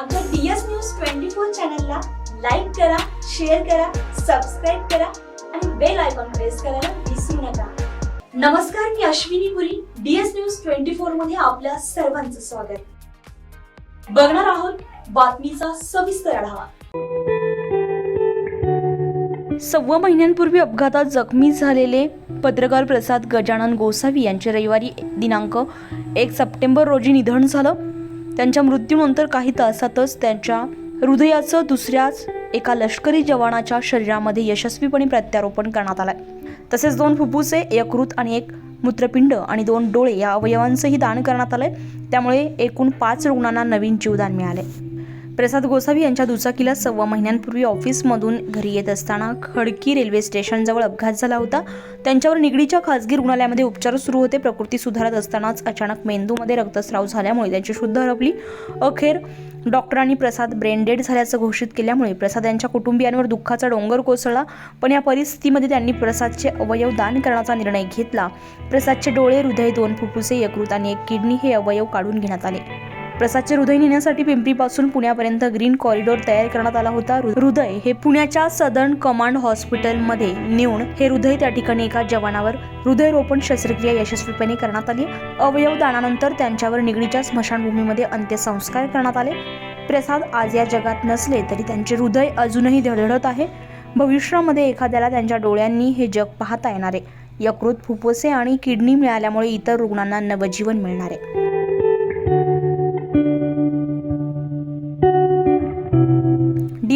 आमच्या DS news twenty four चॅनलला like करा शेअर करा सबस्क्राईब करा आणि बेल आयकॉन प्रेस करायला विसरू नका. नमस्कार मी Ashwini Puri DS news twenty फोरमध्ये आपल्या सर्वांचं स्वागत. बघणार आहोत बातमीचा सविस्तर आढावा. सव्वा महिन्यांपूर्वी अपघातात जखमी झालेले पत्रकार प्रसाद गजानन गोसावी यांचे रविवारी दिनांक एक सप्टेंबर रोजी निधन झालं. त्यांच्या मृत्यूनंतर काही तासातच त्यांच्या हृदयाचं दुसऱ्याच एका लष्करी जवानाच्या शरीरामध्ये यशस्वीपणे प्रत्यारोपण करण्यात आलं तसेच दोन फुफ्फुसे यकृत आणि एक मूत्रपिंड आणि दोन डोळे या अवयवांचंही दान करण्यात आलंय. त्यामुळे एकूण पाच रुग्णांना नवीन जीवदान मिळाले प्रसाद गोसावी यांच्या दुचाकीला सव्वा महिन्यांपूर्वी ऑफिसमधून घरी येत असताना खडकी रेल्वे स्टेशनजवळ अपघात झाला होता. त्यांच्यावर निगडीच्या खासगी रुग्णालयामध्ये उपचार सुरू होते. प्रकृती सुधारत असतानाच अचानक मेंदूमध्ये रक्तस्राव झाल्यामुळे त्यांची शुद्ध हरपली. अखेर डॉक्टरांनी प्रसाद ब्रेनडेड झाल्याचं घोषित केल्यामुळे प्रसाद यांच्या कुटुंबियांवर दुःखाचा डोंगर कोसळला. पण या परिस्थितीमध्ये त्यांनी प्रसादचे अवयव दान करण्याचा निर्णय घेतला. प्रसादचे डोळे हृदय दोन फुफ्फुसे यकृत आणि एक किडनी हे अवयव काढून घेण्यात आले. प्रसादचे हृदय नेण्यासाठी पिंपरीपासून पुण्यापर्यंत ग्रीन कॉरिडॉर तयार करण्यात आला होता. हृदय हे पुण्याच्या सदर्न कमांड हॉस्पिटलमध्ये नेऊन हे हृदय त्या ठिकाणी एका जवानावर हृदयरोपण शस्त्रक्रिया यशस्वीपणे करण्यात आली. अवयव दानानंतर त्यांच्यावर निगडीच्या स्मशानभूमीमध्ये अंत्यसंस्कार करण्यात आले. प्रसाद आज या जगात नसले तरी त्यांचे हृदय अजूनही धडधडत आहे. भविष्यामध्ये एखाद्याला त्यांच्या डोळ्यांनी हे जग पाहता येणार. आहे यकृत फुफ्फुसे आणि किडनी मिळाल्यामुळे इतर रुग्णांना नवजीवन मिळणार. आहे